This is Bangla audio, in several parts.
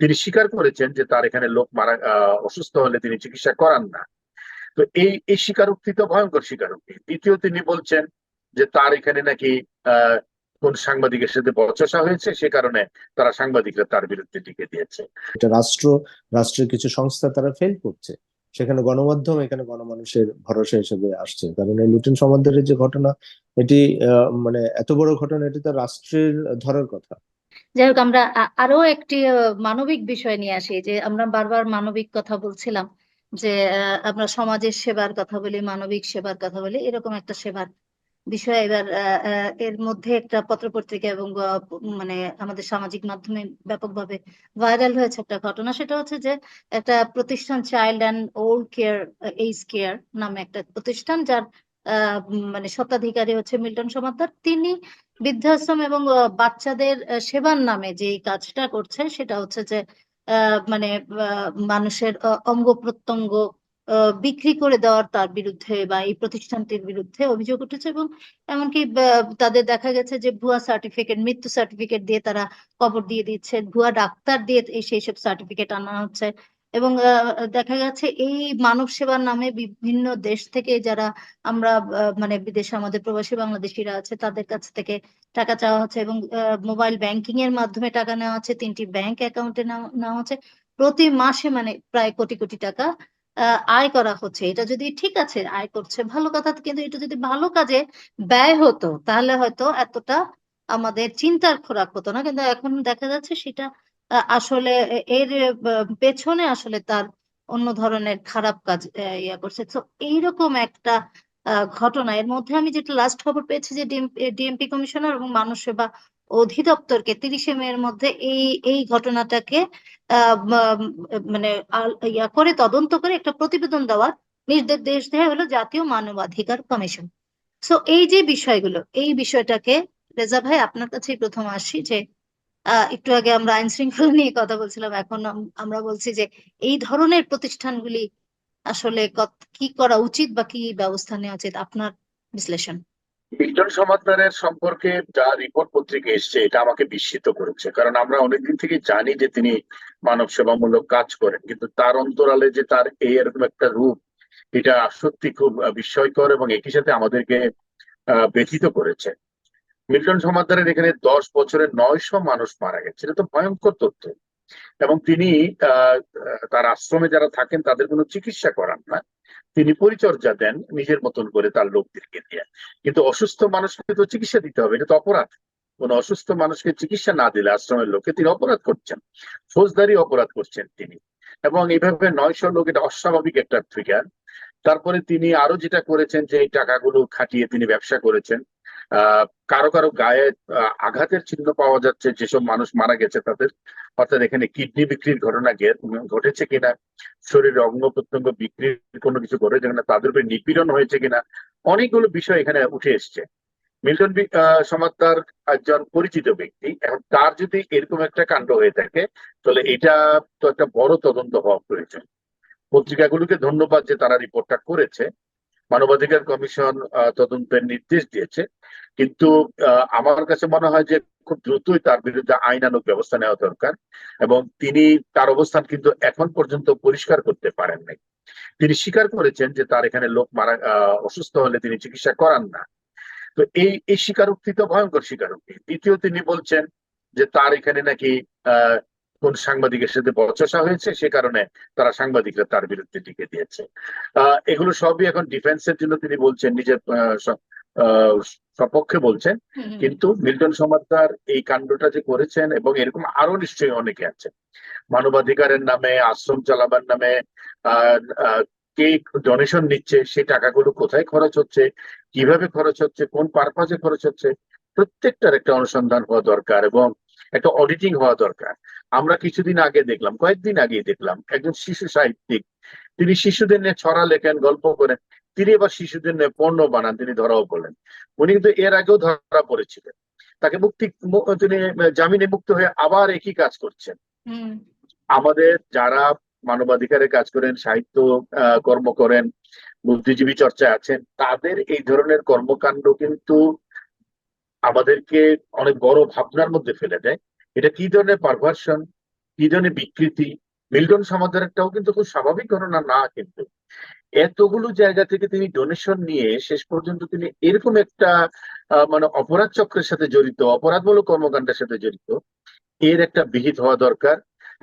তিনি স্বীকার করেছেন যে তার এখানে লোক মারা অসুস্থ হলে তিনি চিকিৎসা করান না। তো এই এই স্বীকারোক্তি তো ভয়ঙ্কর স্বীকারোক্তি। দ্বিতীয় তিনি বলছেন যে তার এখানে নাকি কোন সাংবাদিকের সাথে বচসা হয়েছে, সে কারণে তারা সাংবাদিকরা তার বিরুদ্ধে টিকে দিয়েছে। এটা রাষ্ট্র, রাষ্ট্রের কিছু সংস্থা তারা ফেল করছে। সেখানে গণমাধ্যম, এখানে গণমানুষের ভরসা হিসেবে আসছে। কারণ এই লুটেন সমাদরের যে ঘটনা, এটি মানে এত বড় ঘটনা, এটি তো রাষ্ট্রের ধরার কথা। যাই হোক, আমরা আরও একটি মানবিক বিষয় নিয়ে আসি, যে আমরা বারবার মানবিক কথা বলছিলাম, যে আমরা সমাজের সেবার কথা বলি, মানবিক সেবার কথা বলি, এরকম একটা সেবার বিষয়। এবার এর মধ্যে একটা পত্রপত্রিকা এবং মানে আমাদের সামাজিক মাধ্যমে ব্যাপকভাবে ভাইরাল হয়েছে একটা ঘটনা, সেটা হচ্ছে যে, একটা প্রতিষ্ঠান, child and old care age care নামে একটা প্রতিষ্ঠান, যার মানে স্বত্বাধিকারী হচ্ছে মিল্টন সমাদ্দার। তিনি বৃদ্ধাশ্রম এবং বাচ্চাদের সেবার নামে যে কাজটা করছে সেটা হচ্ছে যে মানে মানুষের অঙ্গ প্রত্যঙ্গ বিক্রি করে দেওয়ার তার বিরুদ্ধে বা এই প্রতিষ্ঠানটির বিরুদ্ধে অভিযোগ উঠেছে এবং এমনকি তাদের দেখা গেছে যে ভুয়া সার্টিফিকেট মৃত্যু সার্টিফিকেট দিয়ে তারা কবর দিয়ে দিচ্ছে, ভুয়া ডাক্তার দিয়ে সেই সব সার্টিফিকেট আনা হচ্ছে। এবং দেখা গেছে এই মানব সেবার নামে বিভিন্ন দেশ থেকে যারা আমরা মানে বিদেশে আমাদের প্রবাসী বাংলাদেশিরা আছে, তাদের কাছ থেকে টাকা চাওয়া হচ্ছে এবং মোবাইল ব্যাংকিং এর মাধ্যমে টাকা নেওয়া হচ্ছে, তিনটি ব্যাংক অ্যাকাউন্টে নেওয়া হচ্ছে। প্রতি মাসে মানে প্রায় কোটি কোটি টাকা আয় করা হচ্ছে। এটা যদি ঠিক আছে, আয় করছে, ভালো কথা, কিন্তু এটা যদি ভালো কাজে ব্যয় হতো, তাহলে হয়তো এতটা আমাদের চিন্তার খোরাক হতো না। কিন্তু এখন দেখা যাচ্ছে সেটা আসলে এর পেছনে আসলে তার অন্য ধরনের খারাপ কাজ ইয়া করছে। তো এইরকম একটা ঘটনা। এর মধ্যে আমি যেটা লাস্ট খবর পেয়েছি যে ডিএমপি কমিশনার এবং মানব সেবা অধিদপ্তরকে তিরিশে মে এর মধ্যে এই এই ঘটনাটাকে মানে ইয়া করে, তদন্ত করে একটা প্রতিবেদন দেওয়ার নির্দেশ, দেশ দেওয়া হলো জাতীয় মানবাধিকার কমিশন। সো এই যে বিষয়গুলো, এই বিষয়টাকে, রেজা ভাই, আপনার কাছেই প্রথম আসি যে একটু আগে আমরা আইন শৃঙ্খলা নিয়ে কথা বলছিলাম, এখন আমরা বলছি যে এই ধরনের প্রতিষ্ঠানগুলি আসলে কি করা উচিত বা কি ব্যবস্থা নেওয়া উচিত? আপনার বিশ্লেষণ। মিল্টন সমাদদারের সম্পর্কে যা রিপোর্ট পত্রিকা এসছে, এটা আমাকে বিস্মিত করেছে। কারণ আমরা অনেকদিন থেকে জানি যে তিনি মানব সেবামূলক কাজ করেন, কিন্তু তার অন্তরালে যে তার এরকম একটা রূপ, এটা সত্যি খুব বিস্ময়কর এবং একই সাথে আমাদেরকে ব্যথিত করেছে। মিল্টন সমাদদারের এখানে দশ বছরে নয়শো মানুষ মারা গেছে। এটা তো ভয়ঙ্কর তথ্য। এবং তিনি তার আশ্রমে যারা থাকেন, তাদের কোনো চিকিৎসা করান না। তিনি পরিচর্যা দেন নিজের মতন করে তার লোকদেরকে দিয়ে। কিন্তু অসুস্থ মানুষকে তো চিকিৎসা দিতে হবে, এটা তো অপরাধ। কোন অসুস্থ মানুষকে চিকিৎসা না দিলে আশ্রমের লোকে তিনি অপরাধ করছেন। ফৌজদারি অপরাধ করছেন তিনি। এবং এইভাবে নয়শো লোক, এটা অস্বাভাবিক একটা ফিগার তারপরে তিনি আরও যেটা করেছেন যে এই টাকাগুলো খাটিয়ে তিনি ব্যবসা করেছেন। কারও কারও গায়ে আঘাতের চিহ্ন পাওয়া যাচ্ছে, যেসব মানুষ মারা গেছে তাদের। অর্থাৎ এখানে কিডনি বিক্রির ঘটনা ঘটেছে কিনা, শরীরে অঙ্গ প্রত্যঙ্গ বিক্রির কোনো কিছু ঘটেছে কিনা, তাদের উপরে নিপীড়ন হয়েছে কিনা, অনেকগুলো বিষয় এখানে উঠে এসছে। মিল্টন সমাদ্দার একজন পরিচিত ব্যক্তি, এখন তার যদি এরকম একটা কাণ্ড হয়ে থাকে, তাহলে এটা তো একটা বড় তদন্ত হওয়া প্রয়োজন। পত্রিকাগুলোকে ধন্যবাদ যে তারা রিপোর্টটা করেছে। মানবাধিকার কমিশন তদন্তের নির্দেশ দিয়েছে। কিন্তু আমার কাছে মনে হয় যে খুব দ্রুতই তার বিরুদ্ধে আইনানুগ ব্যবস্থা নেওয়া দরকার এবং তিনি তার অবস্থান কিন্তু এখন পর্যন্ত পরিষ্কার করতে পারেন নাই। তিনি স্বীকার করেছেন যে তার এখানে লোক মারা অসুস্থ হলে তিনি চিকিৎসা করান না। তো এই এই স্বীকারোক্তি তো ভয়ঙ্কর স্বীকারোক্তি। দ্বিতীয় তিনি বলছেন যে তার এখানে নাকি কোন সাংবাদিকের সাথে বচসা হয়েছে সে কারণে তারা সাংবাদিকরা তার বিরুদ্ধে টিকে দিয়েছে। আহ এগুলো সবই এখন ডিফেন্সের জন্য তিনি বলছেন নিজের সপক্ষে বলছেন। কিন্তু মিল্টন সমাদ্দার এই কাণ্ডটা যে করেছেন এবং এরকম আরও নিশ্চয়ই অনেকে আছে মানবাধিকারের নামে আশ্রম চালাবার নামে কে ডোনেশন নিচ্ছে সেই টাকাগুলো কোথায় খরচ হচ্ছে কীভাবে খরচ হচ্ছে কোন পারপাজে খরচ হচ্ছে প্রত্যেকটার একটা অনুসন্ধান হওয়া দরকার এবং একটা অডিটিং হওয়া দরকার। আমরা কিছুদিন আগে দেখলাম কয়েকদিন আগেই দেখলাম একজন শিশু সাহিত্যিক তিনি শিশুদের নিয়ে ছড়া লেখেন গল্প করেন তিনি এবার শিশুদের নিয়ে পণ্য বানান তিনি ধরাও পড়লেন। উনি কিন্তু এর আগেও ধরা পড়েছিলেন। তাকে মুক্তি তিনি জামিনে মুক্ত হয়ে আবার একই কাজ করছেন। আমাদের যারা মানবাধিকারের কাজ করেন সাহিত্য আহ, কর্ম করেন বুদ্ধিজীবী চর্চায় আছেন তাদের এই ধরনের কর্মকাণ্ড কিন্তু আমাদেরকে অনেক বড় ভাবনার মধ্যে ফেলে দেয়। এটা কি ধরনের পারভার্সন কি ধরনের বিকৃতি? মিল্টন সমাদরেরটাও কিন্তু খুব স্বাভাবিক ঘটনা না কিন্তু। এতগুলো জায়গা থেকে তিনি ডোনেশন নিয়ে শেষ পর্যন্ত তিনি এরকম একটা মানে অপরাধ চক্রের সাথে জড়িত, অপরাধমূলক কর্মকাণ্ডের সাথে জড়িত, এর একটা বিহিত হওয়া দরকার।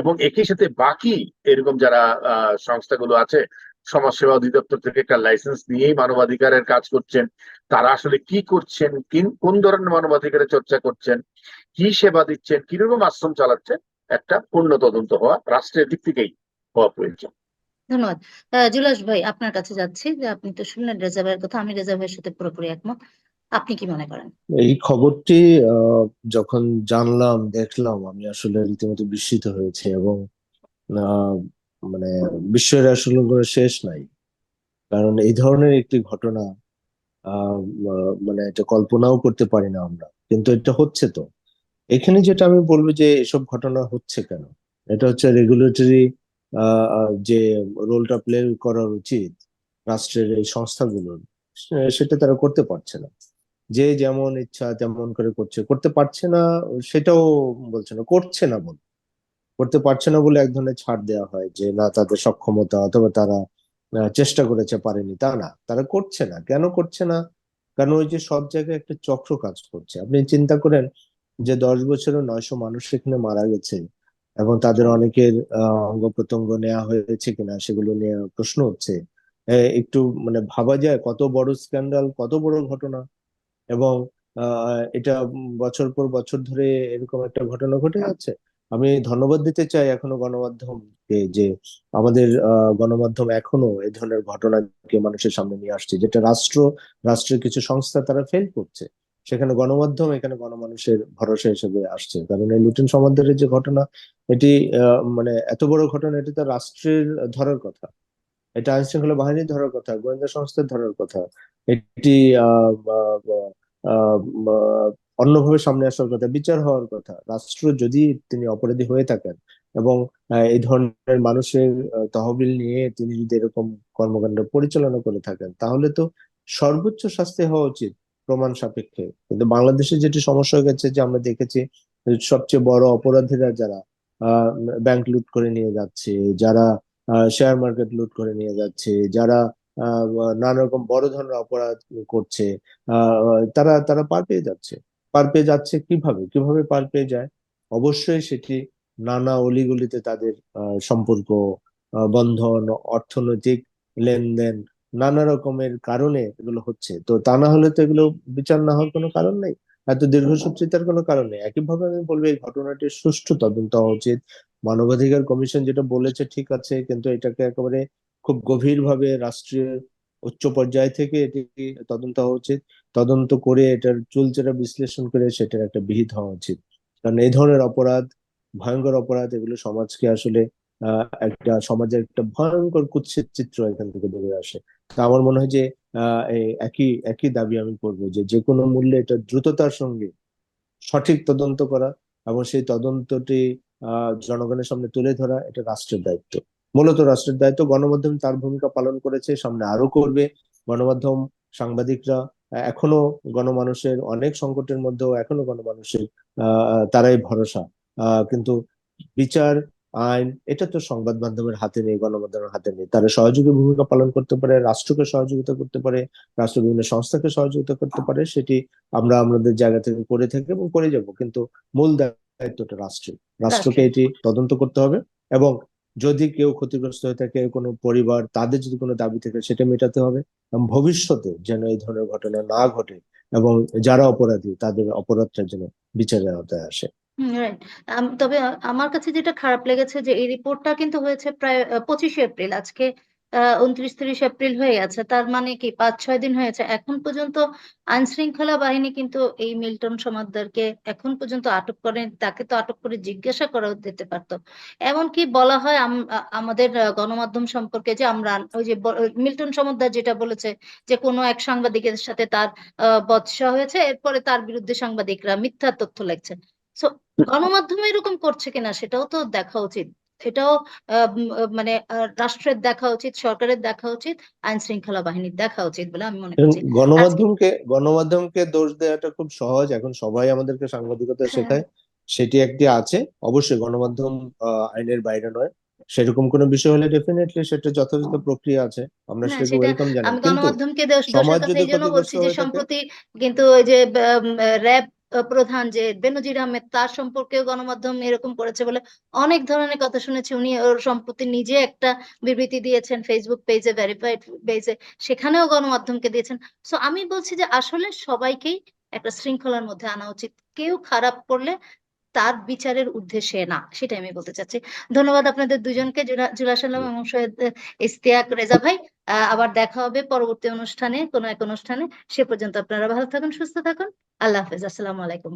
এবং একই সাথে বাকি এরকম যারা সংস্থাগুলো আছে সমাজসেবা অধিদপ্তর থেকে একটা লাইসেন্স নিয়েই মানবাধিকারের কাজ করছেন। তারা আসলে কি করছেন? কিন- কোন ধরনের মানবাধিকারের চর্চা করছেন? কি সেবা দিচ্ছেন? কীরকম আশ্রম চালাচ্ছেন? একটা পূর্ণ তদন্ত হওয়া রাষ্ট্রের দিক থেকেই হওয়া প্রয়োজন। ধন্যবাদ। জুলাস ভাই আপনার কাছে যাচ্ছি। যে আপনি তো শুনলেন রেজা ভাইয়ের কথা আমি রেজা ভাইয়ের সাথে পুরোপুরি একমত। আপনি কি মনে করেন? এই খবরটি আহ, যখন জানলাম দেখলাম আমি আসলে রীতিমতো বিস্মিত হয়েছি এবং আহ, মানে বিশ্বের আসলে কোনো শেষ নাই। কারণ এই ধরনের একটি ঘটনা মানে এটা কল্পনাও করতে পারি না আমরা। কিন্তু এটা হচ্ছে তো। এখানে যেটা আমি বলব যে এসব ঘটনা হচ্ছে কেন? এটা হচ্ছে রেগুলেটরি যে রোলটা প্লে করা উচিত রাষ্ট্রের এই সংস্থাগুলোর সেটা তারা করতে পারছে না। যে যেমন ইচ্ছা তেমন করে করছে। করতে পারছে না, সেটাও বলছে না। করছে না বল করতে পারছে না বলে এক ধরনের ছাড় দেওয়া হয় যে, না, তাদের সক্ষমতা অথবা তারা চেষ্টা করেছে পারেনি। তা না, তারা করছে না। কেন করছে না? কারণ ওই যে সব জায়গায় একটা চক্র কাজ করছে। আপনি চিন্তা করেন যে, দশ বছরে নয়শো মানুষ সেখানে মারা গেছে এবং তাদের অনেকের অঙ্গ প্রত্যঙ্গ নেওয়া হয়েছে কিনা সেগুলো নিয়ে প্রশ্ন হচ্ছে। একটু মানে ভাবা যায় কত বড় স্ক্যান্ডাল, কত বড় ঘটনা এবং এটা বছর পর বছর ধরে এরকম একটা ঘটনা ঘটে যাচ্ছে। আমি ধন্যবাদ দিতে চাই এখনও গণমাধ্যমকে যে আমাদের গণমাধ্যম এখনও এই ধরনের ঘটনাকে মানুষের সামনে নিয়ে আসছে, যেটা রাষ্ট্র, রাষ্ট্রের কিছু সংস্থা তারা ফেল করছে। সেখানে গণমাধ্যম, এখানে গণমানুষের ভরসা হিসেবে আসছে। কারণ এই লুটেন সমাদরের যে ঘটনা, এটি মানে এত বড় ঘটনা, এটি তো রাষ্ট্রের ধরার কথা। এটা আইন শৃঙ্খলা বাহিনীর ধরার কথা, গোয়েন্দা সংস্থার ধরার কথা। এটি অন্যভাবে সামনে আসার কথা, বিচার হওয়ার কথা। রাষ্ট্র যদি তিনি অপরাধী হয়ে থাকেন এবং এই ধরনের মানুষের তহবিল নিয়ে তিনি যদি এরকম কর্মকাণ্ড পরিচালনা করে থাকেন, তাহলে তো সর্বোচ্চ শাস্তি হওয়া উচিত প্রমাণ সাপেক্ষে। কিন্তু বাংলাদেশে যেটি সমস্যা হয়ে গেছে যে আমরা দেখেছি সবচেয়ে বড় অপরাধীরা যারা ব্যাংক লুট করে নিয়ে যাচ্ছে, যারা শেয়ার মার্কেট লুট করে নিয়ে যাচ্ছে, যারা নানা রকম বড় ধরনের অপরাধ করছে তারা তারা পার পেয়ে যাচ্ছে। পার পেয়ে যাচ্ছে কীভাবে? কীভাবে পার পেয়ে যায়? অবশ্যই সেটি নানা অলিগলিতে তাদের সম্পর্ক বন্ধন, অর্থনৈতিক লেনদেন, নানা রকমের কারণে এগুলো হচ্ছে। তো তা না হলে তো এগুলো বিচার না হওয়ার কোনো কারণ নেই। এত দীর্ঘসূত্রিতার কোনো কারণ নেই। একইভাবে আমি বলব, এই ঘটনাটির সুষ্ঠু তদন্ত হওয়া উচিত মানবাধিকার কমিশন যেটা বলেছে, ঠিক আছে, কিন্তু এটাকে একেবারে খুব গভীরভাবে রাষ্ট্রীয় উচ্চ পর্যায় থেকে এটি তদন্ত হওয়া উচিত তদন্ত করে এটার চুলচেরা বিশ্লেষণ করে সেটার একটা বিহিত হওয়া উচিত। কারণ এই ধরনের অপরাধ, ভয়ঙ্কর অপরাধ, এগুলো সমাজকে আসলে একটা, সমাজের একটা ভয়ঙ্কর কুৎসিত চিত্র এখান থেকে বেরিয়ে আসে। তা আমার মনে হয় যে একই একই দাবি আমি করব যে যে কোনো মূল্যে এটা দ্রুততার সঙ্গে সঠিক তদন্ত করা এবং সেই তদন্তটি জনগণের সামনে তুলে ধরা এটা রাষ্ট্রের দায়িত্ব। মূলত রাষ্ট্রের দায়িত্ব গণমাধ্যম তার ভূমিকা পালন করেছে সামনে আরও করবে। গণমাধ্যম সাংবাদিকরা এখনও গণমানুষের অনেক সংকটের মধ্যেও এখনও গণমানুষের তারাই ভরসা। কিন্তু বিচার আইন এটা তো সংবাদ মাধ্যমের হাতে নেই গণমাধ্যমের হাতে নেই। তারা সহযোগী ভূমিকা পালন করতে পারে রাষ্ট্রকে সহযোগিতা করতে পারে রাষ্ট্র বিভিন্ন সংস্থাকে সহযোগিতা করতে পারে সেটি আমরা আমাদের জায়গা থেকে করে থাকি এবং করে যাব। কিন্তু মূল দায়িত্বটা রাষ্ট্রের। রাষ্ট্রকে এটি তদন্ত করতে হবে এবং যদি কেউ ক্ষতিগ্রস্ত হয়ে থাকে কোনো পরিবার, তাদের যদি কোনো দাবি থাকে, সেটা মেটাতে হবে। এবং ভবিষ্যতে যেন এই ধরনের ঘটনা না ঘটে এবং যারা অপরাধী, তাদের অপরাধটা যেন বিচারের আওতায় আসে। তবে আমার কাছে যেটা খারাপ লেগেছে যে, এই রিপোর্টটা কিন্তু হয়েছে প্রায় পঁচিশে এপ্রিল আজকে। উনত্রিশ তিরিশ এপ্রিল হয়ে গেছে। তার মানে কি পাঁচ, ছয় দিন হয়েছে। এখন পর্যন্ত আইন শৃঙ্খলা বাহিনী কিন্তু এই মিল্টন সমাদ্দারকে এখন পর্যন্ত আটক করেন তাকে তো আটক করে জিজ্ঞাসা করা যেতে পারতো। এমনকি বলা হয় আম- আমাদের গণমাধ্যম সম্পর্কে যে আমরা, ওই যে মিল্টন সমাদ্দার যেটা বলেছে যে কোনো এক সাংবাদিকের সাথে তার বচসা হয়েছে, এরপরে তার বিরুদ্ধে সাংবাদিকরা মিথ্যা তথ্য লেখছে। সো গণমাধ্যম এরকম করছে কিনা সেটাও তো দেখা উচিত। আহ, মানে রাষ্ট্রের দেখা উচিত সরকারের দেখা উচিত আইন শৃঙ্খলা বাহিনীর দেখা উচিত বলে আমি মনে করছি গণমাধ্যমকে গণমাধ্যমকে দোষ দেওয়াটা খুব সহজ এখন সবাই আমাদেরকে সাংবাদিকতা হ্যাঁ। শেখায় সেটি একটি আছে অবশ্যই গণমাধ্যম আইনের বাইরে নয় সেরকম কোনো বিষয় হলে ডেফিনেটলি সেটা যথাযথ প্রক্রিয়া আছে আমরা না সেটাকে ওয়েলকাম জানাই আমি কিন্তু গণমাধ্যমকে দোষ দোষের কথা এই জন্য বলছি যে হয়ে সম্প্রতি কিন্তু ওই যে র্যাব প্রধান যে বেনজির আহমেদ, তার সম্পর্কেও গণমাধ্যম এরকম করেছে বলে অনেক ধরনের কথা শুনেছি। উনি ওর সম্প্রতি নিজে একটা বিবৃতি দিয়েছেন ফেসবুক পেজে ভেরিফাইড পেজে সেখানেও গণমাধ্যমকে দিয়েছেন। সো আমি বলছি যে আসলে সবাইকেই একটা শৃঙ্খলার মধ্যে আনা উচিত। কেউ খারাপ করলে তার বিচারের উদ্দেশ্যে না, সেটাই আমি বলতে চাচ্ছি। ধন্যবাদ আপনাদের দুজনকে জুলাসাল্লাম জুলা এবং সৈয়দ ইস্তিয়াক রেজা ভাই। আবার দেখা হবে পরবর্তী অনুষ্ঠানে, কোনো এক অনুষ্ঠানে। সে পর্যন্ত আপনারা ভালো থাকুন, সুস্থ থাকুন। আল্লাহ হাফেজ, আসসালামু আলাইকুম।